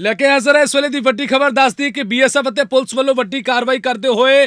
ਲੈ ਕੇ ਹਾਜ਼ਰ ਹੈ। ਇਸ ਵੇਲੇ ਦੀ ਵੱਡੀ ਖਬਰ ਦੱਸਦੀ ਹੈ ਕਿ ਬੀਐਸਐਫ ਅਤੇ ਪੁਲਿਸ ਵੱਲੋਂ ਵੱਡੀ ਕਾਰਵਾਈ ਕਰਦੇ ਹੋਏ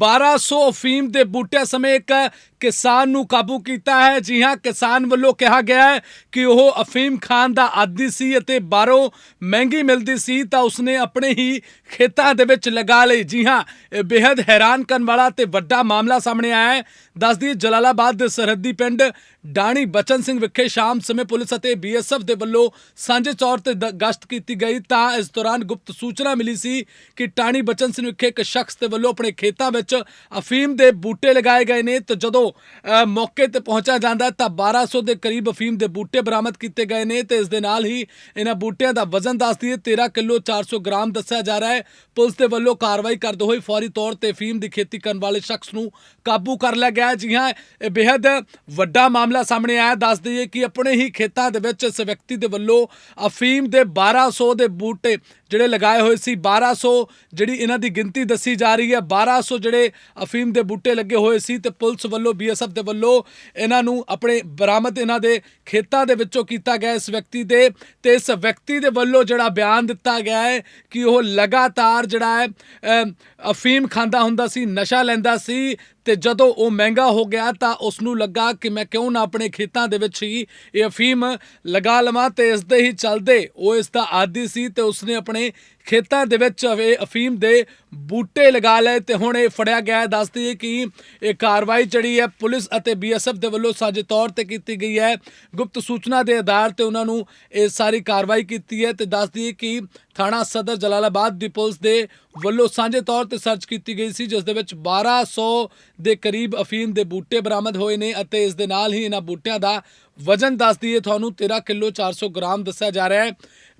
1200 ਅਫੀਮ ਦੇ ਬੂਟਿਆਂ ਸਮੇਤ ਇੱਕ ਕਿਸਾਨ ਨੂੰ ਕਾਬੂ ਕੀਤਾ ਹੈ। ਜੀ ਹਾਂ, ਕਿਸਾਨ ਵੱਲੋਂ ਕਿਹਾ ਗਿਆ ਹੈ ਕਿ ਉਹ ਅਫੀਮ ਖਾਨ ਦਾ ਆਦੀ ਸੀ ਅਤੇ ਬਾਹਰੋਂ ਮਹਿੰਗੀ ਮਿਲਦੀ ਸੀ ਤਾਂ ਉਸਨੇ ਆਪਣੇ ਹੀ ਖੇਤਾਂ ਦੇ ਵਿੱਚ ਲਗਾ ਲਈ। ਜੀ ਹਾਂ, ਇਹ ਬੇहद ਹੈਰਾਨ ਕਰਨ ਵਾਲਾ ਤੇ ਵੱਡਾ ਮਾਮਲਾ ਸਾਹਮਣੇ ਆਇਆ ਹੈ। ਦੱਸਦੀ ਹੈ ਜਲਾਲਾਬਾਦ ਦੇ ਸਰਹੱਦੀ ਪਿੰਡ ਡਾਣੀ ਬਚਨ ਸਿੰਘ ਵਿਖੇ ਸ਼ਾਮ ਸਮੇਂ ਪੁਲਿਸ ਅਤੇ ਬੀਐਸਐਫ ਦੇ ਵੱਲੋਂ ਸਾਂਝੇ ਤੌਰ ਤੇ ਦ- ਗਸ਼ਤ ਕੀਤੀ ਗਈ ਤਾਂ ਇਸ ਦੌਰਾਨ ਗੁਪਤ ਸੂਚਨਾ ਮਿਲੀ ਸੀ ਕਿ ਟਾਣੀ ਬਚਨ ਸਿੰਘ ਵਿਖੇ ਇੱਕ ਸ਼ਖਸ ਦੇ ਵੱਲੋਂ ਆਪਣੇ ਖੇਤਾਂ ਵਿੱਚ ਅਫੀਮ ਦੇ ਬੂਟੇ ਲਗਾਏ ਗਏ ਨੇ। ਤੇ ਜਦੋਂ ਮੌਕੇ ਤੇ ਪਹੁੰਚਿਆ ਜਾਂਦਾ ਹੈ, ਤਾਂ 1200 ਦੇ ਕਰੀਬ ਅਫੀਮ ਦੇ ਬੂਟੇ ਬਰਾਮਦ ਕੀਤੇ ਗਏ ਨੇ ਤੇ ਇਸ ਦੇ ਨਾਲ ਹੀ ਇਹਨਾਂ ਬੂਟਿਆਂ ਦਾ ਵਜ਼ਨ ਦੱਸਦੀ ਹੈ 13 ਕਿਲੋ 400 ਗ੍ਰਾਮ ਦੱਸਿਆ ਜਾ ਰਿਹਾ ਹੈ। ਪੁਲਿਸ ਦੇ ਵੱਲੋਂ ਕਾਰਵਾਈ ਕਰਦੇ ਹੋਏ ਫੌਰੀ ਤੌਰ ਤੇ ਅਫੀਮ ਦੀ ਖੇਤੀ ਕਰਨ ਵਾਲੇ ਸ਼ਖਸ ਨੂੰ ਕਾਬੂ ਕਰ ਲਿਆ ਗਿਆ ਜੀ ਹਾਂ, ਇਹ ਬੇहद ਵੱਡਾ ਮਾਮਲਾ ਸਾਹਮਣੇ ਆਇਆ। ਦੱਸ ਦਈਏ ਕਿ ਆਪਣੇ ਹੀ ਖੇਤਾਂ ਦੇ ਵਿੱਚ ਇਸ ਵਿਅਕਤੀ ਦੇ ਵੱਲੋਂ ਅਫੀਮ ਦੇ 1200 ਦੇ ਬੂਟੇ ਜਿਹੜੇ ਲਗਾਏ ਹੋਏ ਸੀ 1200 ਜਿਹੜੀ ਇਹਨਾਂ ਦੀ ਗਿਣਤੀ ਦੱਸੀ ਜਾ ਰਹੀ ਹੈ 1200 ਜਿਹੜੇ ਅਫੀਮ ਦੇ ਬੂਟੇ ਲੱਗੇ ਹੋਏ ਸੀ ਤੇ ਪੁਲਿਸ ਵੱਲੋਂ ਬੀਐਸਐਫ ਦੇ ਵੱਲੋਂ ਇਹਨਾਂ ਨੂੰ ਆਪਣੇ ਬਰਾਮਦ ਇਹਨਾਂ ਦੇ ਖੇਤਾਂ ਦੇ ਵਿੱਚੋਂ ਕੀਤਾ ਗਿਆ ਇਸ ਵਿਅਕਤੀ ਦੇ। ਤੇ ਇਸ ਵਿਅਕਤੀ ਦੇ ਵੱਲੋਂ ਜਿਹੜਾ ਬਿਆਨ ਦਿੱਤਾ ਗਿਆ ਹੈ ਕਿ ਉਹ ਲਗਾਤਾਰ ਜਿਹੜਾ ਹੈ ਅਫੀਮ ਖਾਂਦਾ ਹੁੰਦਾ ਸੀ, ਨਸ਼ਾ ਲੈਂਦਾ ਸੀ। ਤੇ ਜਦੋਂ ਉਹ ਮਹਿੰਗਾ ਹੋ ਗਿਆ ਤਾਂ ਉਸ ਨੂੰ ਲੱਗਾ ਕਿ ਮੈਂ ਕਿਉਂ ਨਾ ਆਪਣੇ ਖੇਤਾਂ ਦੇ ਵਿੱਚ ਹੀ ਇਹ ਅਫੀਮ ਲਗਾ ਲਵਾਂ ਤੇ ਇਸ ਦੇ ਹੀ ਚੱਲਦੇ। ਉਹ ਇਸ ਦਾ ਆਦੀ ਸੀ ਤੇ ਉਸਨੇ ਆਪਣੇ ਖੇਤਾਂ ਦੇ ਵਿੱਚ ਇਹ ਅਫੀਮ ਦੇ ਬੂਟੇ ਲਗਾ ਲਏ ਤੇ ਹੁਣ ਇਹ ਫੜਿਆ ਗਿਆ ਦੱਸਦੀ ਹੈ ਕਿ ਇਹ ਕਾਰਵਾਈ ਜਿਹੜੀ ਹੈ ਪੁਲਿਸ ਅਤੇ ਬੀਐਸਐਫ ਦੇ ਵੱਲੋਂ ਸਾਂਝੇ ਤੌਰ ਤੇ ਕੀਤੀ ਗਈ ਹੈ। ਗੁਪਤ ਸੂਚਨਾ ਦੇ ਆਧਾਰ ਤੇ ਉਹਨਾਂ ਨੂੰ ਇਹ ਸਾਰੀ ਕਾਰਵਾਈ ਕੀਤੀ ਹੈ ਤੇ ਦੱਸਦੀ ਹੈ ਕਿ ਥਾਣਾ ਸਦਰ ਜਲਾਲਾਬਾਦ ਦੀ ਪੁਲਿਸ ਦੇ ਵੱਲੋਂ ਸਾਂਝੇ ਤੌਰ ਤੇ ਸਰਚ ਕੀਤੀ ਗਈ ਸੀ, ਜਿਸ ਦੇ ਵਿੱਚ 1200 ਦੇ ਕਰੀਬ ਅਫੀਮ ਦੇ ਬੂਟੇ ਬਰਾਮਦ ਹੋਏ ਨੇ ਅਤੇ ਇਸ ਦੇ ਨਾਲ ਹੀ ਇਹਨਾਂ ਬੂਟਿਆਂ ਦਾ ਵਜ਼ਨ ਦੱਸਦੀ ਹੈ ਤੁਹਾਨੂੰ 13 ਕਿਲੋ 400 ਗ੍ਰਾਮ ਦੱਸਿਆ ਜਾ ਰਿਹਾ ਹੈ।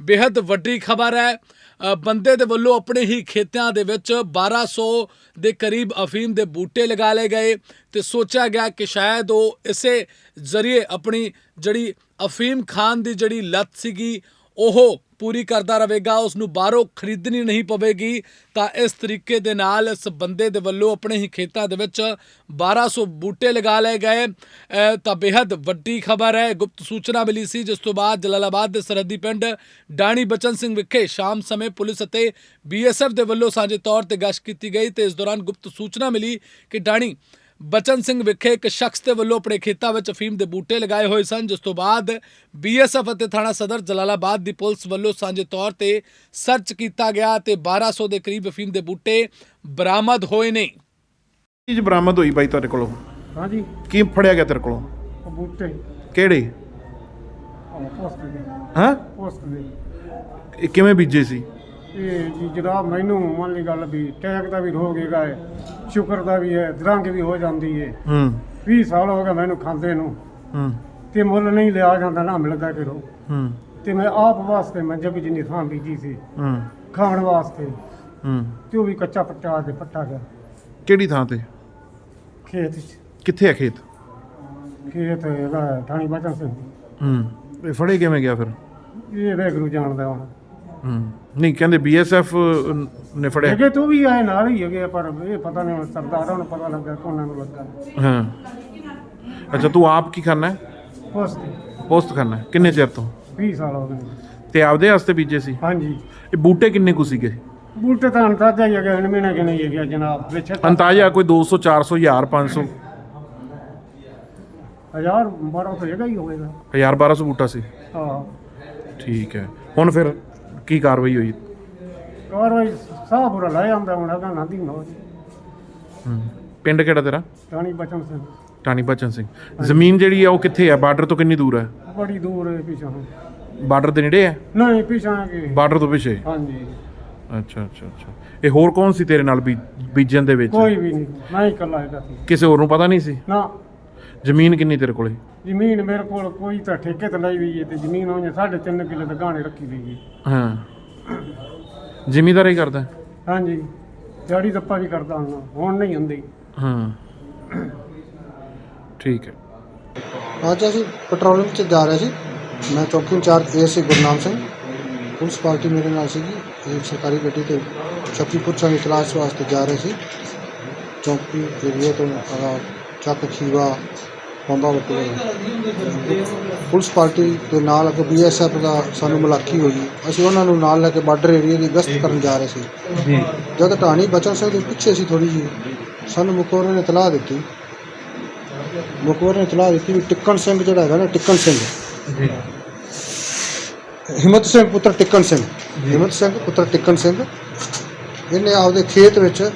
ਬੇहद ਵੱਡੀ ਖਬਰ ਹੈ ਬੰਦੇ ਦੇ ਵੱਲੋਂ ਆਪਣੇ ਹੀ ਖੇਤਾਂ ਦੇ ਵਿੱਚ 1200 ਦੇ ਕਰੀਬ ਅਫੀਮ ਦੇ ਬੂਟੇ ਲਗਾ ਲਏ ਗਏ ਤੇ ਸੋਚਿਆ ਗਿਆ ਕਿ ਸ਼ਾਇਦ ਉਹ ਇਸੇ ਜ਼ਰੀਏ ਆਪਣੀ ਜਿਹੜੀ ਅਫੀਮ ਖਾਨ ਦੀ ਜਿਹੜੀ ਲੱਤ ਸੀਗੀ ਉਹ ਪੂਰੀ ਕਰਦਾ ਰਹੇਗਾ ਉਸ ਨੂੰ ਬਾਹਰੋਂ ਖਰੀਦਣੀ ਨਹੀਂ ਪਵੇਗੀ, ਤਾਂ ਇਸ ਤਰੀਕੇ ਦੇ ਨਾਲ ਇਸ ਬੰਦੇ ਦੇ ਵੱਲੋਂ ਆਪਣੇ ਹੀ ਖੇਤਾਂ ਦੇ ਵਿੱਚ 1200 ਬੂਟੇ ਲਗਾ ਲਏ ਗਏ। ਤਾਂ ਬੇहद ਵੱਡੀ ਖਬਰ ਹੈ, ਗੁਪਤ ਸੂਚਨਾ ਮਿਲੀ ਸੀ, ਜਿਸ ਤੋਂ ਬਾਅਦ ਜਲਾਲਾਬਾਦ ਦੇ ਸਰਹੱਦੀ ਪਿੰਡ ਡਾਣੀ ਬਚਨ ਸਿੰਘ ਵਿਖੇ ਸ਼ਾਮ ਸਮੇਂ ਪੁਲਿਸ ਅਤੇ ਬੀਐਸਐਫ ਦੇ ਵੱਲੋਂ ਸਾਂਝੇ ਤੌਰ ਤੇ ਗਸ਼ਤ ਕੀਤੀ ਗਈ ਤੇ ਇਸ ਦੌਰਾਨ ਗੁਪਤ ਸੂਚਨਾ ਮਿਲੀ ਕਿ ਡਾਣੀ ਬਚਨ ਸਿੰਘ ਵਿਖੇ ਇੱਕ ਸ਼ਖਸ ਦੇ ਵੱਲੋਂ ਆਪਣੇ ਖੇਤਾਂ ਵਿੱਚ ਅਫੀਮ ਦੇ ਬੂਟੇ ਲਗਾਏ ਹੋਏ ਸਨ ਜਿਸ ਤੋਂ ਬਾਅਦ ਬੀਐਸਐਫ ਅਤੇ ਥਾਣਾ ਸਦਰ ਜਲਾਲਾਬਾਦ ਦੀ ਪੁਲਿਸ ਵੱਲੋਂ ਸਾਂਝੇ ਤੌਰ ਤੇ ਸਰਚ ਕੀਤਾ ਗਿਆ ਤੇ 1200 ਦੇ ਕਰੀਬ ਅਫੀਮ ਦੇ ਬੂਟੇ ਬਰਾਮਦ ਹੋਏ ਨੇ। ਚੀਜ਼ ਬਰਾਮਦ ਹੋਈ ਬਾਈ ਤੁਹਾਡੇ ਕੋਲੋਂ? ਹਾਂਜੀ। ਕੀ ਫੜਿਆ ਗਿਆ ਤੇਰੇ ਕੋਲੋਂ? ਉਹ ਬੂਟੇ। ਕਿਹੜੇ? ਉਹ ਪੋਸਟ ਦੇ। ਹਾਂ? ਪੋਸਟ ਦੇ। ਇਹ ਕਿਵੇਂ ਬੀਜੇ ਸੀ? ਇਹ ਜੀ ਜਨਾਬ ਮੈਨੂੰ ਮੰਨ ਲਈ ਗੱਲ ਵੀ ਟੈਗ ਦਾ ਵੀ ਹੋ ਗਏਗਾ ਹੈ ਸ਼ੁਕਰ ਦਾ ਵੀ ਹੈ ਦਰੰਗ ਵੀ ਹੋ ਜਾਂਦੀ ਹੈ ਹੂੰ। 20 ਸਾਲ ਹੋ ਗਏ ਮੈਨੂੰ ਖਾਂਦੇ ਨੂੰ। ਹੂੰ। ਤੇ ਮੁੱਲ ਨਹੀਂ ਲਿਆ ਜਾਂਦਾ ਨਾ ਮਿਲਦਾ ਕਿਰੋ। ਹੂੰ। ਤੇ ਮੈਂ ਆਪ ਵਾਸਤੇ ਮੈਂ ਜਬ ਜਿੰਨੀ ਥਾਂ ਬੀਜੀ ਸੀ ਹੂੰ। ਖਾਣ ਵਾਸਤੇ ਹੂੰ। ਤੇ ਉਹ ਵੀ ਕੱਚਾ ਪੱਟਾ ਤੇ ਪੱਟਾ ਗਿਆ। ਕਿਹੜੀ ਥਾਂ ਤੇ? ਖੇਤ 'ਚ। ਕਿੱਥੇ ਆ ਖੇਤ? ਖੇਤ ਹੈਗਾ ਥਾਣੀ ਬਚਨ ਸਿੰਘ। ਹੂੰ। ਇਹ ਫੜੇ ਕਿਵੇਂ ਗਿਆ ਫਿਰ? ਇਹ ਵੈਗਰੂ ਜਾਣਦਾ ਹੁਣ। ਹੂੰ। ਨਹੀਂ ਕਹਿੰਦੇ ਬੀਐਸਐਫ ਨੇ ਫੜਿਆ। ਹੈਗੇ ਤੂੰ ਵੀ ਆਏ ਨਾਲ ਹੀ ਹੈਗੇ ਆ, ਪਰ ਇਹ ਪਤਾ ਨਹੀਂ ਸਰਦਾਰਾਂ ਨੂੰ ਪਤਾ ਲੱਗਾ ਕੋਨਾਂ ਨੂੰ ਲੱਗਾ। ਹਾਂ। ਅੱਛਾ ਤੂੰ ਆਪ ਕੀ ਕਰਨਾ ਹੈ? ਪੋਸਟ। ਪੋਸਟ ਕਰਨਾ ਹੈ। ਕਿੰਨੇ ਚਿਰ ਤੋਂ? 20 ਸਾਲ ਹੋ ਗਏ ਤੇ ਆਪਦੇ ਵਾਸਤੇ ਬੀਜੇ ਸੀ? ਹਾਂਜੀ। ਇਹ ਬੂਟੇ ਕਿੰਨੇ ਕੁ ਸੀਗੇ? ਬੂਟੇ ਤਾਂ ਅੰਤਾਜਾ ਹੀ ਹੈਗਾ ਮਹੀਨਾ ਕਿ ਨਹੀਂ ਹੈਗਾ ਜਨਾਬ। ਵਿੱਚ ਅੰਤਾਜ਼ਾ ਕੋਈ 200 400 1000 500 ਹਜ਼ਾਰ ਬਾਰਾਂ ਹੈਗਾ ਹੀ ਹੋਵੇਗਾ। 1000 1200 ਬੂਟਾ ਸੀ। ਹਾਂ। ਠੀਕ ਹੈ। ਹੁਣ ਫਿਰ? ਕੀ ਕਾਰਵਾਈ ਹੋਈ? ਕਾਰਵਾਈ ਸਾਹ ਬੁਰਾ ਲੈ ਆਂਦਾ ਹੁਣ ਅਗਾ ਨਾਂਦੀ ਨੋ ਹੂੰ। ਪਿੰਡ ਕਿਹੜਾ ਤੇਰਾ? ਰਾਣੀ ਬਚਨ ਸਿੰਘ। ਟਾਣੀ ਬਚਨ ਸਿੰਘ। ਜ਼ਮੀਨ ਜਿਹੜੀ ਆ ਉਹ ਕਿੱਥੇ ਆ? ਬਾਰਡਰ ਤੋਂ ਕਿੰਨੀ ਦੂਰ ਹੈ ਬੜੀ ਦੂਰ ਹੈ ਪਿਛਾਂ। ਬਾਰਡਰ ਦੇ ਨੇੜੇ ਹੈ ਨਹੀਂ ਪਿਛਾਂ ਕੇ। ਬਾਰਡਰ ਤੋਂ ਪਿੱਛੇ? ਹਾਂਜੀ। ਅੱਛਾ ਅੱਛਾ ਅੱਛਾ। ਇਹ ਹੋਰ ਕੌਣ ਸੀ ਤੇਰੇ ਨਾਲ ਬੀ- ਬੀਜਣ ਦੇ ਵਿੱਚ? ਕੋਈ ਵੀ ਨਹੀਂ। ਮੈਂ ਹੀ ਇਕੱਲਾ ਹੈਗਾ ਸੀ। ਕਿਸੇ ਹੋਰ ਨੂੰ ਪਤਾ ਨਹੀਂ ਸੀ? ਨਾ। ਜ਼ਮੀਨ ਕਿੰਨੀ ਤੇਰੇ ਕੋਲੇ? ਜ਼ਮੀਨ ਮੇਰੇ ਕੋਲ ਕੋਈ ਤਾਂ ਠੇਕੇ ਤੇ ਲਈ ਹੋਈ ਹੈ ਤੇ ਜ਼ਮੀਨ ਉਹਨੇ 3.5 ਕਿੱਲੇ ਤੇ ਗਾਣੇ ਰੱਖੀ ਹੋਈ ਹੈ। ਹਾਂ। ਜ਼ਿਮੀਦਾਰੀ ਕਰਦਾ? ਹਾਂਜੀ। ਦਿਹਾੜੀ ਦੱਪਾ ਵੀ ਕਰਦਾ ਹਾਂ। ਹੁਣ ਨਹੀਂ ਹੁੰਦੀ। ਹਾਂ। ਠੀਕ ਹੈ। ਅੱਜ ਅਸੀਂ ਪੈਟਰੋਲਿੰਗ 'ਚ ਜਾ ਰਹੇ ਸੀ। ਮੈਂ ਚੌਕੀ in-charge ASA Gurnam Singh. Police party ਮੇਰੇ ਨਾਲ ਸੀਗੀ। ਇਹ ਸਰਕਾਰੀ ਗੱਡੀ ਤੇ ਸ਼ਕਤੀਪੁਰ ਸੰਗ ਕਲਾਸ ਵਾਸਤੇ ਜਾ ਰਹੇ ਸੀ। ਚੌਕੀ ਏਰੀਆ ਤੋਂ ਚੱਕ ਖੀਵਾ ਬੰਬਾ ਵੱਟੂ ਪੁਲਿਸ ਪਾਰਟੀ ਦੇ ਨਾਲ ਅੱਗੇ ਬੀਐਸਐਫ ਦਾ ਸਾਨੂੰ ਮੁਲਾਕੀ ਹੋਈ। ਅਸੀਂ ਉਹਨਾਂ ਨੂੰ ਨਾਲ ਲੈ ਕੇ ਬਾਰਡਰ ਏਰੀਆ ਦੀ ਗਸ਼ਤ ਕਰਨ ਜਾ ਰਹੇ ਸੀ। ਜੀ। ਜਦ ਢਾਣੀ ਬਚਨ ਸਿੰਘ ਦੇ ਪਿੱਛੇ ਸੀ ਥੋੜੀ ਜੀ ਸਾਨੂੰ ਮੁਖਬਰ ਨੇ ਇਤਲਾਹ ਦਿੱਤੀ। ਮੁਖਬਰ ਨੇ ਇਤਲਾਹ ਦਿੱਤੀ ਵੀ ਟਿੱਕਣ ਸਿੰਘ ਜਿਹੜਾ ਹੈਗਾ ਨਾ ਟਿੱਕਣ ਸਿੰਘ। ਜੀ। ਹਿੰਮਤ ਸਿੰਘ ਪੁੱਤਰ ਟਿੱਕਣ ਸਿੰਘ। ਹਿੰਮਤ ਸਿੰਘ ਪੁੱਤਰ ਟਿੱਕਣ ਸਿੰਘ। ਇਹਨੇ ਆਪਦੇ ਖੇਤ ਵਿੱਚ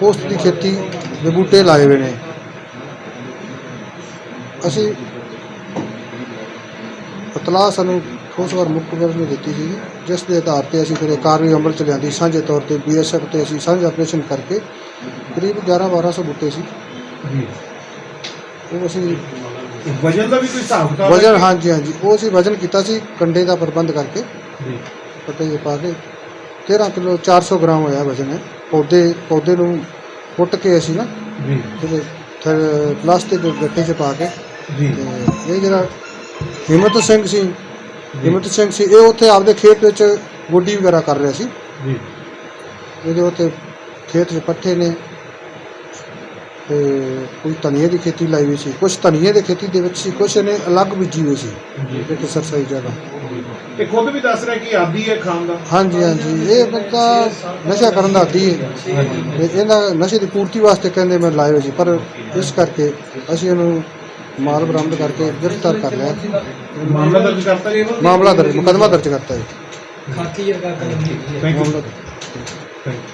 ਪੋਸਤ ਦੀ ਖੇਤੀ ਦੇ ਬੂਟੇ ਲਾਏ ਹੋਏ ਨੇ। ਅਸੀਂ ਇਤਲਾਹ ਸਾਨੂੰ ਉਸ ਵਾਰ ਮੁਖਬਰ ਨੇ ਦਿੱਤੀ ਸੀ ਜਿਸ ਦੇ ਆਧਾਰ ਤੇ ਅਸੀਂ ਫਿਰ ਇਹ ਕਾਰਵਾਈ ਅਮਲ ਚ ਲਿਆਂਦੀ। ਸਾਂਝੇ ਤੌਰ ਤੇ ਬੀਐਸਐਫ ਤੇ ਅਸੀਂ ਸਾਂਝਾ ਆਪਰੇਸ਼ਨ ਕਰਕੇ ਕਰੀਬ 11 1200 ਬੂਟੇ ਸੀ। ਜੀ। ਉਹ ਅਸੀਂ ਵਜਨ ਦਾ ਵੀ ਕੋਈ ਹਿਸਾਬ ਕਿਤਾਬ ਹੈ? ਵਜਨ ਹਾਂਜੀ ਹਾਂਜੀ। ਉਹ ਅਸੀਂ ਵਜਨ ਕੀਤਾ ਸੀ ਕੰਡੇ ਦਾ ਪ੍ਰਬੰਧ ਕਰਕੇ। ਜੀ। ਪੱਤੇ ਪਾ ਕੇ 13 ਕਿਲੋ 400 ਗ੍ਰਾਮ ਹੋਇਆ ਵਜਨ ਹੈ। ਪੌਦੇ ਪੌਦੇ ਨੂੰ ਫੁੱਟ ਕੇ ਅਸੀਂ ਨਾ ਜੀ। ਫਿਰ ਪਲਾਸਟਿਕ ਦੇ ਗੱਟੇ 'ਚ ਪਾ ਕੇ ਜੀ। ਇਹ ਜਿਹੜਾ ਹਿੰਮਤ ਸਿੰਘ ਸੀ ਹਿੰਮਤ ਸਿੰਘ ਸੀ ਇਹ ਉੱਥੇ ਆਪਦੇ ਖੇਤ ਵਿੱਚ ਗੋਡੀ ਵਗੈਰਾ ਕਰ ਰਿਹਾ ਸੀ। ਜੀ। ਇਹਦੇ ਉੱਤੇ ਖੇਤ 'ਚ ਪੱਠੇ ਨੇ ਤੇ ਕੋਈ ਧਨੀਏ ਦੀ ਖੇਤੀ ਲਾਈ ਹੋਈ ਸੀ ਕੁਝ ਧਨੀਏ ਦੀ ਖੇਤੀ ਦੇ ਵਿੱਚ ਸੀ ਕੁਝ ਇਹਨੇ ਅਲੱਗ ਬੀਜੀ ਹੋਈ ਸੀ। ਜੀ। ਇੱਕ ਸਰਸਾਈ ਜਗ੍ਹਾ ਇਹ ਖੁਦ ਵੀ ਦੱਸ ਰਿਹਾ ਕਿ ਆਦੀ ਹੈ ਖਾਣ ਦਾ? ਹਾਂਜੀ ਹਾਂਜੀ। ਇਹ ਬੰਦਾ ਨਸ਼ਾ ਕਰਨ ਦਾ ਆਦੀ ਹੈ। ਤੇ ਇਹਨਾਂ ਨਸ਼ੇ ਦੀ ਪੂਰਤੀ ਵਾਸਤੇ ਕਹਿੰਦੇ ਮੈਂ ਲਾਏ ਹੋਏ ਸੀ ਪਰ ਇਸ ਕਰਕੇ ਅਸੀਂ ਇਹਨੂੰ ਮਾਲ ਬਰਾਮਦ ਕਰਕੇ ਗ੍ਰਿਫਤਾਰ ਕਰ ਲਿਆ। ਮਾਮਲਾ ਦਰਜ ਕਰਤਾ ਜੀ ਮਾਮਲਾ ਦਰਜ ਮੁਕੱਦਮਾ ਦਰਜ ਕਰਤਾ ਹੈ। ਥੈਂਕ ਯੂ ਮਾਮਲਾ ਥੈਂਕ ਯੂ